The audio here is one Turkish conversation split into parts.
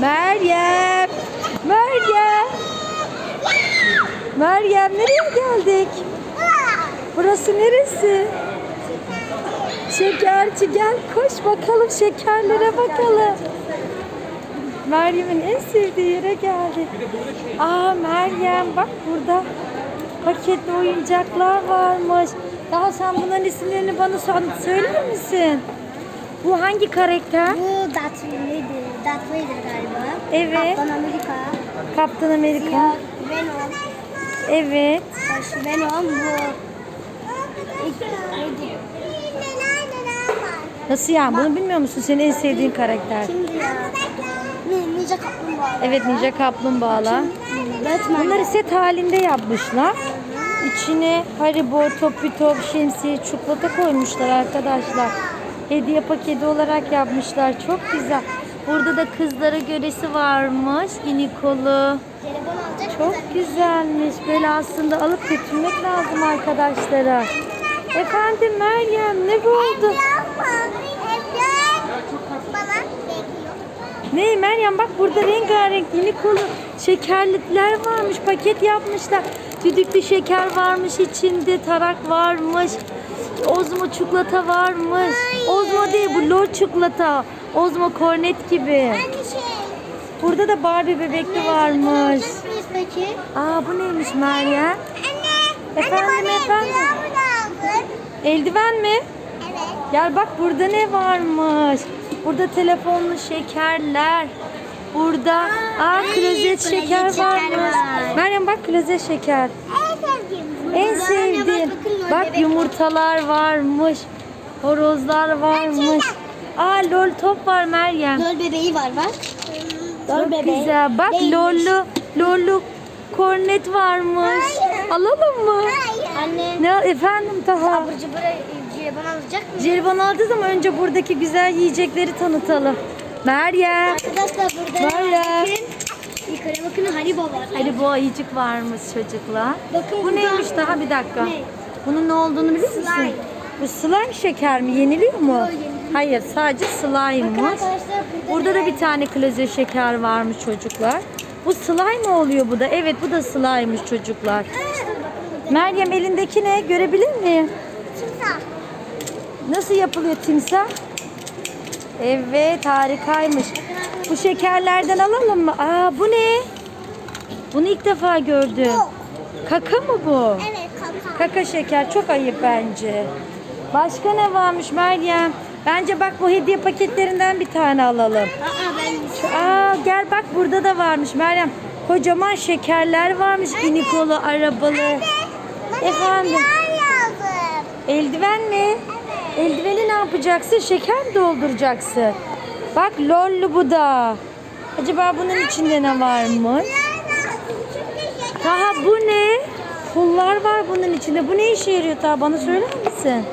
Meryem. Meryem. Meryem nereye geldik? Burası neresi? Şekerci gel koş bakalım şekerlere bakalım. Meryem'in en sevdiği yere geldik. Aa Meryem bak burada paketli oyuncaklar varmış. Daha sen bunların isimlerini bana söyler misin? Bu hangi karakter? Bu Darth Vader'di. Darth Vader galiba. Evet. Kaptan Amerika. Kaptan Amerika. Siyah Venom. Evet. Baş Venom bu. Neydi? Nasıl yani? Bunu bilmiyor musun? Senin en sevdiğin karakter. Kimdi ya? Ninja Kaplumbağa. Evet Ninja Kaplumbağalar. Batman. Bunları set halinde yapmışlar. İçine Haribo, Topi Top, şemsiye, çikolata koymuşlar arkadaşlar. Hediye paketi olarak yapmışlar. Çok güzel. Burada da kızlara göresi varmış. Alacak Çok güzelmiş. Böyle aslında alıp götürmek lazım arkadaşlara. Efendim Meryem ne bu oldu? Ne Meryem bak burada rengarenk Unikolu şekerlikler varmış. Paket yapmışlar. Düdüklü şeker varmış içinde. Tarak varmış. Ozmo çikolata varmış. Ozmo değil bu lor çikolata. Ozmo kornet gibi. Burada da Barbie bebekli varmış. Aa bu neymiş Meryem? Efendim efendim. Eldiven mi? Gel bak burada ne varmış. Burada telefonlu şekerler. Burada aa klozet klozet şeker şeker varmış. var. Meryem bak klozet şeker. En sevdiğin. Bak yumurtalar varmış. Horozlar varmış. Aa lol top var Meryem. Lol bebeği var bak. Çok güzel. Bak Değilmiş. lollu lollu kornet varmış. Alalım mı? Anne. Ne efendim Taha? Abur cubur jelibon alacak mı? Jelibon alacağız ama önce buradaki güzel yiyecekleri tanıtalım. Meryem. Arkadaşlar burada Meryem. bakın. Yukarı bakın Haribo var. Hadi bu ayıcık varmış çocuklar. Bakın Bu neymiş daha bir dakika. Ne? Bunun ne olduğunu biliyor musun? Slime. Bu slime şeker mi? Yeniliyor mu? Yok, yeniliyor. Hayır sadece slime'mış. burada, da bir tane klozet şeker varmış çocuklar. Bu slime oluyor bu da? Evet bu da slime'mış çocuklar. Meryem elindeki ne? Görebilir miyim? Nasıl yapılıyor timsah? Evet harikaymış. Bu şekerlerden alalım mı? Aa bu ne? Bunu ilk defa gördüm. Kaka mı bu? Evet kaka. Şeker çok ayıp bence. Başka ne varmış Meryem? Bence bak bu hediye paketlerinden bir tane alalım. Aa ben Aa gel bak burada da varmış Meryem. Kocaman şekerler varmış. Unikolu arabalı. Efendim. yazdım. Eldiven mi? Eldiveni ne yapacaksın? Şeker mi dolduracaksın? Bak lollu bu da. Acaba bunun içinde ne varmış? Taha bu ne? Pullar var bunun içinde. Bu ne işe yarıyor Taha? Bana söyler misin?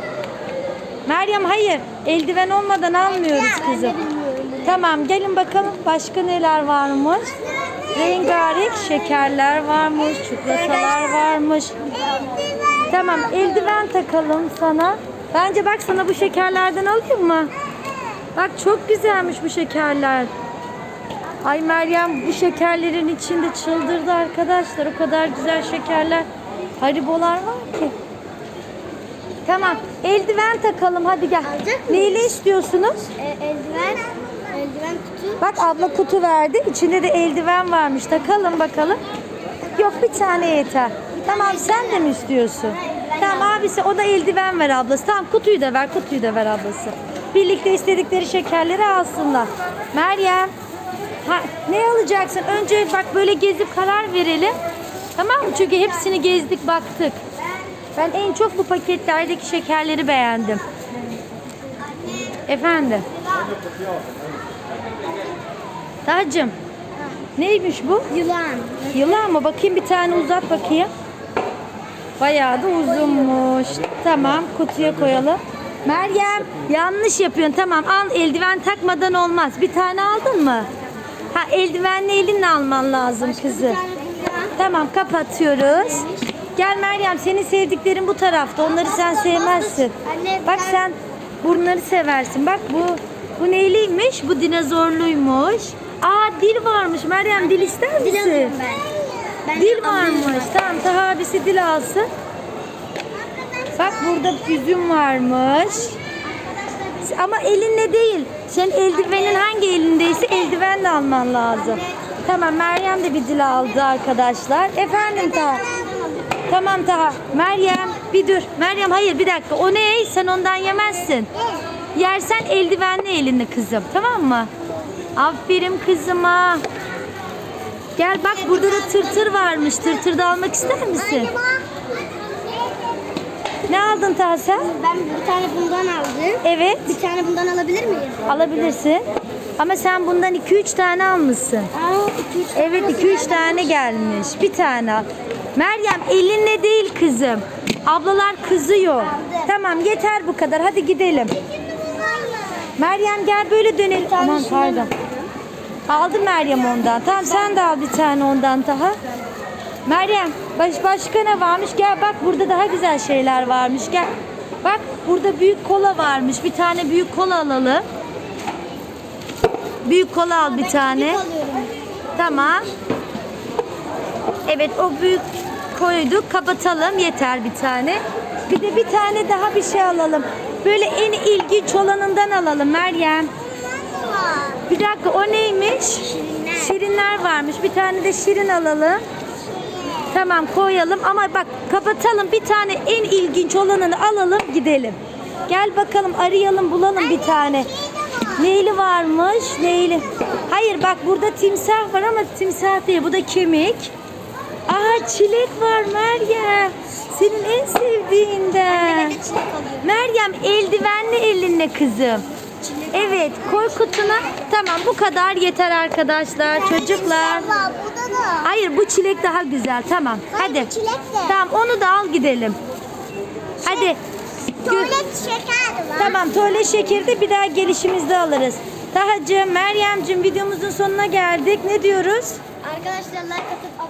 Meryem hayır. Eldiven olmadan almıyoruz kızım. Tamam gelin bakalım başka neler varmış. Rengarenk şekerler varmış. Çikolatalar varmış. Tamam eldiven takalım sana. Bence bak sana bu şekerlerden alayım mı? Bak çok güzelmiş bu şekerler. Ay Meryem bu şekerlerin içinde çıldırdı arkadaşlar. O kadar güzel şekerler. Haribolar var ki. Tamam eldiven takalım hadi gel. Alacak Neyle istiyorsunuz? E, eldiven. Eldiven kutu. Bak abla kutu verdi. İçinde de eldiven varmış. Takalım bakalım. Yok bir tane yeter. Tamam sen de mi istiyorsun? Tamam abisi o da eldiven ver ablası. Tamam kutuyu da ver kutuyu da ver ablası. Birlikte istedikleri şekerleri alsınlar. Meryem. Ha, ne alacaksın? Önce bak böyle gezip karar verelim. Tamam mı? Çünkü hepsini gezdik baktık. Ben en çok bu paketlerdeki şekerleri beğendim. Efendim. Tacım. Neymiş bu? Yılan. Yılan mı? Bakayım bir tane uzat bakayım. Bayağı da uzunmuş. Tamam kutuya koyalım. Meryem yanlış yapıyorsun. Tamam al eldiven takmadan olmaz. Bir tane aldın mı? Ha eldivenli elinle alman lazım kızı. Tamam kapatıyoruz. Gel Meryem senin sevdiklerin bu tarafta. Onları sen sevmezsin. Bak sen bunları seversin. Bak bu bu neyliymiş? Bu dinozorluymuş. Aa dil varmış. Meryem dil ister Dil misin? alıyorum ben. Ben Dil varmış. Tamam Taha abisi dil alsın. Bak burada üzüm varmış. Ama elinle değil. Senin eldivenin hangi elindeyse eldivenle alman lazım. Tamam Meryem de bir dil aldı arkadaşlar. Efendim Taha. Tamam Taha. Meryem bir dur. Meryem hayır bir dakika. O ne? Sen ondan yemezsin. Yersen eldivenli elini kızım. Tamam mı? Aferin kızıma. Gel bak burada da tırtır varmış. Tırtır da almak ister misin? Ne aldın Taha sen? Ben bir tane bundan aldım. Evet. Bir tane bundan alabilir miyim? Alabilirsin. Ama sen bundan 2-3 tane almışsın. Aa, iki, üç Evet 2-3 tane gelmiş. Bir tane al. Meryem elinle değil kızım. Ablalar kızıyor. Tamam yeter bu kadar. Hadi gidelim. Meryem gel böyle dönelim. Aman pardon. Aldı Meryem ondan. Tamam sen de al bir tane ondan daha. Meryem baş, başka ne varmış? Gel bak burada daha güzel şeyler varmış. Gel. Bak burada büyük kola varmış. Bir tane büyük kola alalım. Büyük kola al bir tane. Tamam. Evet o büyük koyduk. Kapatalım. Yeter bir tane. Bir de bir tane daha bir şey alalım. Böyle en ilginç olanından alalım Meryem. Bir dakika o neymiş? Şirinler. Şirinler varmış. Bir tane de şirin alalım. Tamam koyalım ama bak kapatalım. Bir tane en ilginç olanını alalım gidelim. Gel bakalım arayalım bulalım bir tane. Neyli varmış? Neyli? Hayır bak burada timsah var ama timsah değil. Bu da kemik. Aa çilek var Meryem. Senin en sevdiğinden. Ben çilek. Meryem eldivenli elinle kızım. Evet koy kutuna. Tamam bu kadar yeter arkadaşlar çocuklar. Var, da da. Hayır bu çilek daha güzel tamam. Hayır, Hadi. çilek de. Tamam onu da al gidelim. Hadi. Tuvalet şeker var. Tamam tuvalet şekeri de bir daha gelişimizde alırız. Tahacığım, Meryem'cim videomuzun sonuna geldik. Ne diyoruz? Arkadaşlar like atıp